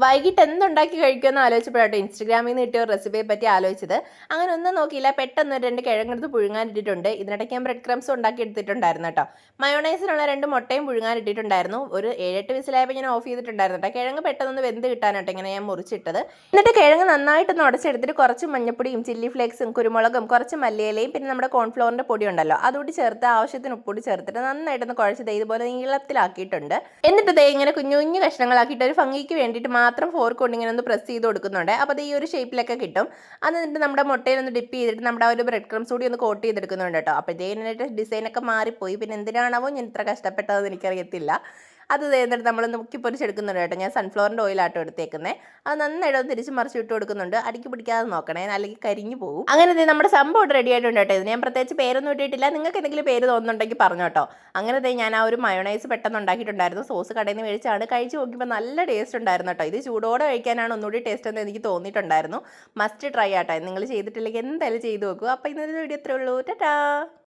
വൈകിട്ട് എന്തുണ്ടാക്കി കഴിക്കുമെന്ന് ആലോചിച്ചപ്പോഴാട്ടോ ഇൻസ്റ്റഗ്രാമിൽ നിന്ന് കിട്ടിയ ഒരു റെസിപ്പിയെ പറ്റി ആലോചിച്ചത്. അങ്ങനെ ഒന്നും നോക്കിയില്ല. പെട്ടെന്ന് രണ്ട് കിഴങ്ങെടുത്ത് പുഴുങ്ങാനിട്ടിട്ടുണ്ട് ഇതിനിടയ്ക്ക് ഞാൻ ബ്രെഡ് ക്രംസ് ഉണ്ടാക്കി എടുത്തിട്ടുണ്ടായിരുന്നു കേട്ടോ. മയോണൈസിനുള്ള രണ്ട് മുട്ടയും പുഴുങ്ങാനിട്ടിട്ടുണ്ടായിരുന്നു ഒരു ഏഴെട്ട് വിസിലായപ്പോൾ ഞാൻ ഓഫ് ചെയ്തിട്ടുണ്ടായിരുന്നു കേട്ടോ. കിഴങ്ങ് പെട്ടെന്ന് വെന്ത് കിട്ടാനായിട്ട് ഇങ്ങനെ ഞാൻ മുറിച്ചിട്ടത്. എന്നിട്ട് കിഴങ്ങ് നന്നായിട്ടൊന്ന് ഉടച്ചെടുത്തിട്ട് കുറച്ച് മഞ്ഞപ്പൊടിയും ചില്ലി ഫ്ലേക്സും കുരുമുളകും കുറച്ച് മല്ലിയിലയും പിന്നെ നമ്മുടെ കോൺഫ്ലോറിന്റെ പൊടി ഉണ്ടല്ലോ അതുകൂടി ചേർത്ത് ആവശ്യത്തിന് ഉപ്പൊടി ചേർത്തിട്ട് നന്നായിട്ടൊന്ന് കുഴച്ചത് ഇതുപോലെ നീളത്തിലാക്കിയിട്ടുണ്ട്. എന്നിട്ട് ദേ ഇങ്ങനെ കുഞ്ഞു കുഞ്ഞു കഷ്ണങ്ങളാക്കിയിട്ട് ഒരു ഭംഗിക്ക് വേണ്ടിയിട്ട് മാത്രം ഫോർ കൊണ്ട് ഇങ്ങനെ ഒന്ന് പ്രസ് ചെയ്ത് കൊടുക്കുന്നുണ്ട്. അപ്പോൾ അത് ഈ ഒരു ഷേപ്പിലൊക്കെ കിട്ടും. അത് എന്നിട്ട് നമ്മുടെ മുട്ടയിൽ ഒന്ന് ഡിപ്പ് ചെയ്തിട്ട് നമ്മുടെ ആ ഒരു ബ്രെഡ് ക്രംസ് കൂടി ഒന്ന് കോട്ട് ചെയ്തെടുക്കുന്നുണ്ട് കേട്ടോ. അപ്പോഴത്തേനായിട്ട് ഡിസൈനൊക്കെ മാറിപ്പോയി. പിന്നെ എന്തിനാണാവോ ഞാൻ ഇത്ര കഷ്ടപ്പെട്ടതെന്ന് എനിക്കറിയത്തില്ല. അത് എന്നിട്ട് നമ്മൾ മുക്കി പൊരിച്ചെടുക്കുന്നുണ്ട് കേട്ടോ. ഞാൻ സൺഫ്ലവറിന്റെ ഓയിലാട്ടോ എടുത്തേക്കുന്നത് അത് നന്നായിട്ട് തിരിച്ച് മറിച്ച് ഇട്ട് കൊടുക്കുന്നുണ്ട്. അടിക്ക് പിടിക്കാതെ നോക്കണേ. അല്ലെങ്കിൽ കരിഞ്ഞു പോകും അങ്ങനെ നമ്മുടെ സംഭവം റെഡി ആയിട്ടുണ്ട് കേട്ടോ. ഞാൻ പ്രത്യേകിച്ച് പേരൊന്നും ഇട്ടിട്ടില്ല. നിങ്ങൾക്ക് എന്തെങ്കിലും പേര് തോന്നുന്നുണ്ടെങ്കിൽ പറഞ്ഞു കേട്ടോ. അങ്ങനെ ഞാൻ ആ ഒരു മയോണൈസ് പെട്ടെന്ന് ഉണ്ടാക്കിയിട്ടുണ്ടായിരുന്നു. സോസ് കടയിൽ നിന്ന് മേടിച്ചാണ് കഴിച്ച് നോക്കിയപ്പോൾ നല്ല ടേസ്റ്റ് ഉണ്ടായിരുന്നു കേട്ടോ. ഇത് ചൂടോടെ കഴിക്കാനാണ് ഒന്നുകൂടി ടേസ്റ്റ് എന്ന് എനിക്ക് തോന്നിയിട്ടുണ്ടായിരുന്നു. മസ്റ്റ് ട്രൈ ആട്ടോ. നിങ്ങൾ ചെയ്തിട്ടില്ലെങ്കിൽ എന്തായാലും ചെയ്ത് നോക്കൂ. അപ്പോൾ ഇന്നത്തെ വീഡിയോ ഇത്രേ ഉള്ളൂ. ടാറ്റാ